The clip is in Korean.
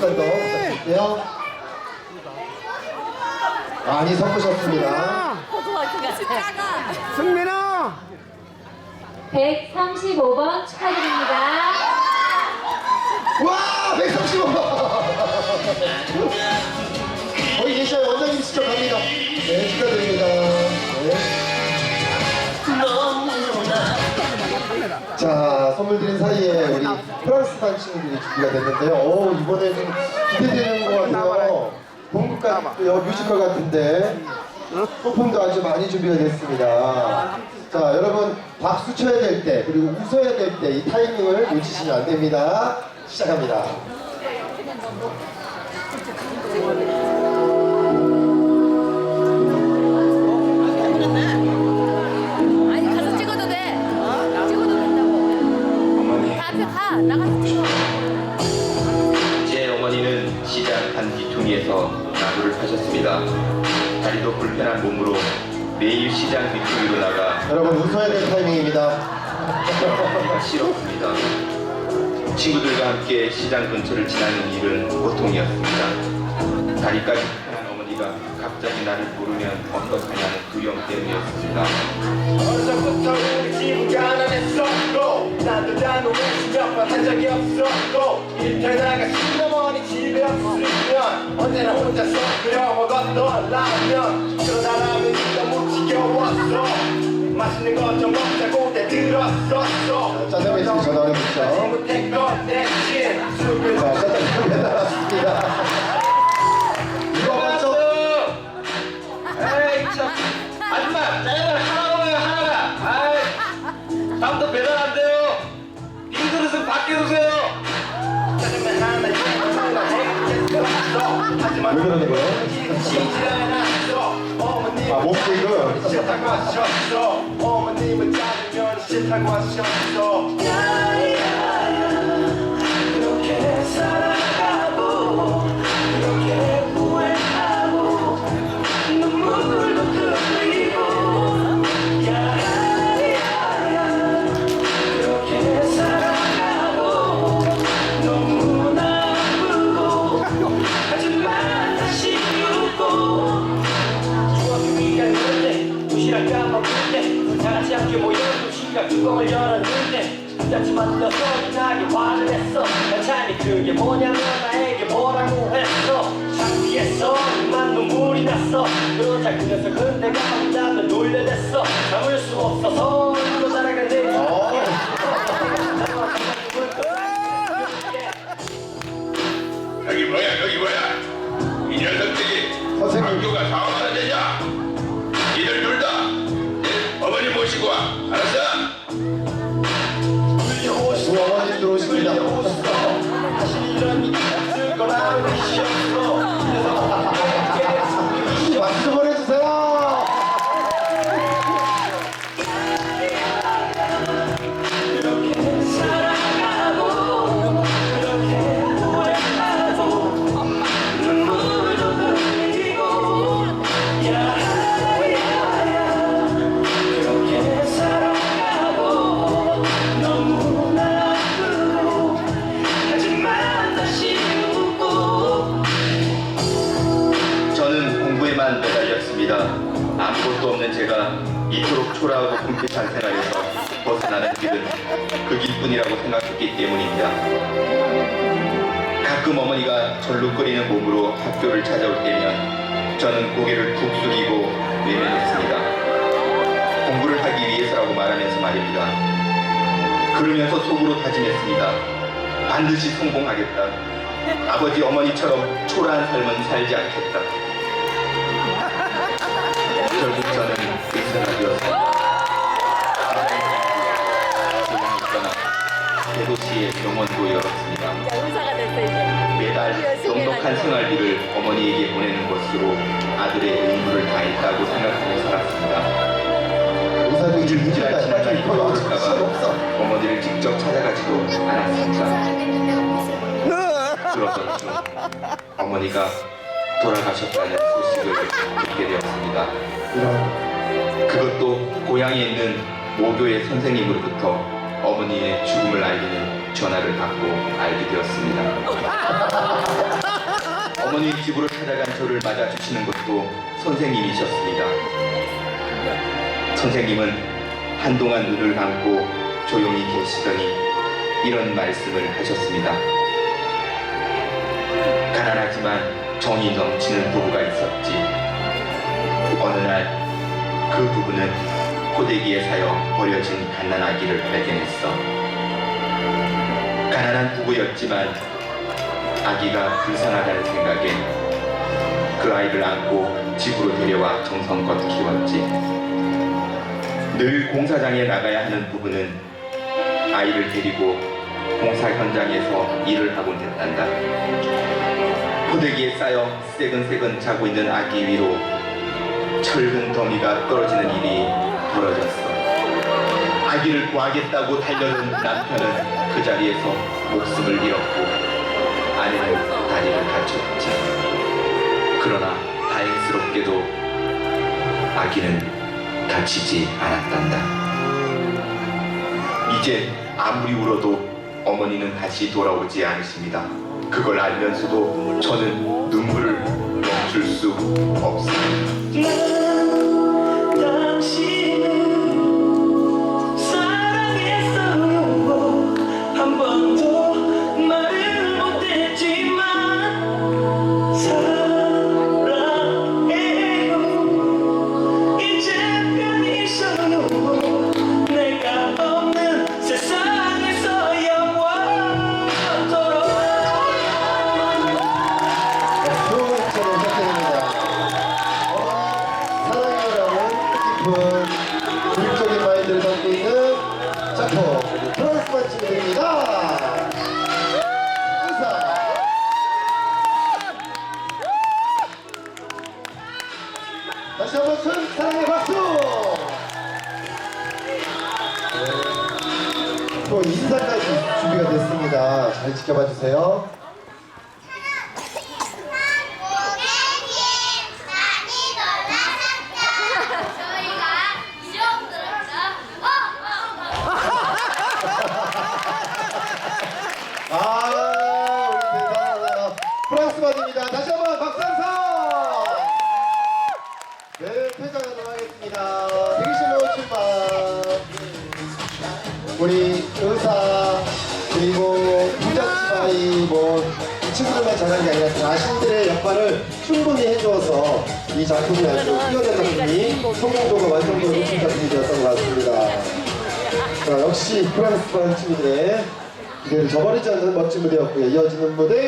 번만 더 부탁드릴게요. 많이 섞으셨습니다. 승민아 135번 축하드립니다. 와, 135 프랑스 반 친구들이 준비가 됐는데요. 오, 이번에 좀 기대되는 것 같아요. 본국 같고요, 뮤지컬 같은데. 소품도 아주 많이 준비가 됐습니다. 자, 여러분, 박수 쳐야 될 때, 그리고 웃어야 될 때 이 타이밍을 놓치시면 안 됩니다. 시작합니다. 한 뒤퉁이에서 나무를 파셨습니다. 다리도 불편한 몸으로 매일 시장 뒤퉁이로 나가 여러분, 웃어야 될 타이밍입니다. 싫었습니다. 친구들과 함께 시장 근처를 지나는 일은 보통이었습니다. 다리까지 불편한 어머니가 갑자기 나를 부르면 어떡하냐는 두려움 때문이었습니다. 어려서부터 우리 집은 가난했었고 나도 나눔을 몇번한 적이 없었고 일터에다가 시어머니 집에 없으면 언제나 혼자서 끓여 먹었던 라면. 그러다 라면이 너무 지겨웠어. 맛있는 것좀 먹자고 짜장면 전화를 했죠. 못했건 대신. 술을 자, 짜장면 왜 그러는 거예요? 아, 하셨어 그게 뭐냐면 나에게 뭐라고 했어 창피했어. 그만 눈물이 났어. 그러자 그 녀석은 내가 혼자면 놀려댔어. 참을 수 없어서 울고 날아간 내 여기 뭐야? 여기 뭐야? 이 녀석들이 선생님. 학교가 상황하 아무것도 없는 제가 이토록 초라하고 궁핍한 생활에서 벗어나는 길은 그 길뿐이라고 생각했기 때문입니다. 가끔 어머니가 절룩거리는 몸으로 학교를 찾아올 때면 저는 고개를 푹 숙이고 외면했습니다. 공부를 하기 위해서라고 말하면서 말입니다. 그러면서 속으로 다짐했습니다. 반드시 성공하겠다. 아버지 어머니처럼 초라한 삶은 살지 않겠다. 되었습니다. 병원을 떠나 대도시의 병원도 열었습니다. 의사가 됐어 이제. 매달 넉넉한 생활비를 어머니에게 보내는 것으로 아들의 의무를 다했다고 생각하며 살았습니다. 일주일간 지나가니 일주일간 돌아올까봐 없어. 어머니를 직접 찾아가지도 않았습니다. 그러던 중 어머니가 돌아가셨다는 소식을 듣게 되었습니다. 그것도 고향에 있는 모교의 선생님으로부터 어머니의 죽음을 알리는 전화를 받고 알게 되었습니다. 어머니 집으로 찾아간 저를 맞아주시는 것도 선생님이셨습니다. 선생님은 한동안 눈을 감고 조용히 계시더니 이런 말씀을 하셨습니다. 가난하지만 정이 넘치는 부부가 있었지. 어느 날 그 부부는 고데기에 사여 버려진 갓난 아기를 발견했어. 가난한 부부였지만 아기가 불쌍하다는 생각에 그 아이를 안고 집으로 데려와 정성껏 키웠지. 늘 공사장에 나가야 하는 부부는 아이를 데리고 공사 현장에서 일을 하곤 했단다. 포대기에 쌓여 새근새근 자고 있는 아기 위로 철근 더미가 떨어지는 일이 벌어졌어. 아기를 구하겠다고 달려든 남편은 그 자리에서 목숨을 잃었고 아내는 다리를 다쳤지. 그러나 다행스럽게도 아기는 다치지 않았단다. 이제 아무리 울어도 어머니는 다시 돌아오지 않으십니다. 그걸 알면서도 저는 눈물을 멈출 수 없습니다. 인사까지 준비가 됐습니다. 잘 지켜봐 주세요. 아, 우리 대단하다. 프랑스만입니다. 다시 한번 박수 한 성! 네, 퇴장하도록 하겠습니다. 대기실로 출발. 우리 이 친구들만 잘하는 게 아니라 자신들의 역할을 충분히 해주어서 이 작품이 아주 뛰어난 작품이 성공도가 완성도가 높은 작품이 되었던 것 같습니다. 자, 역시 프랑스판 친구들의 기대를 저버리지 않는 멋진 무대였고요. 이어지는 무대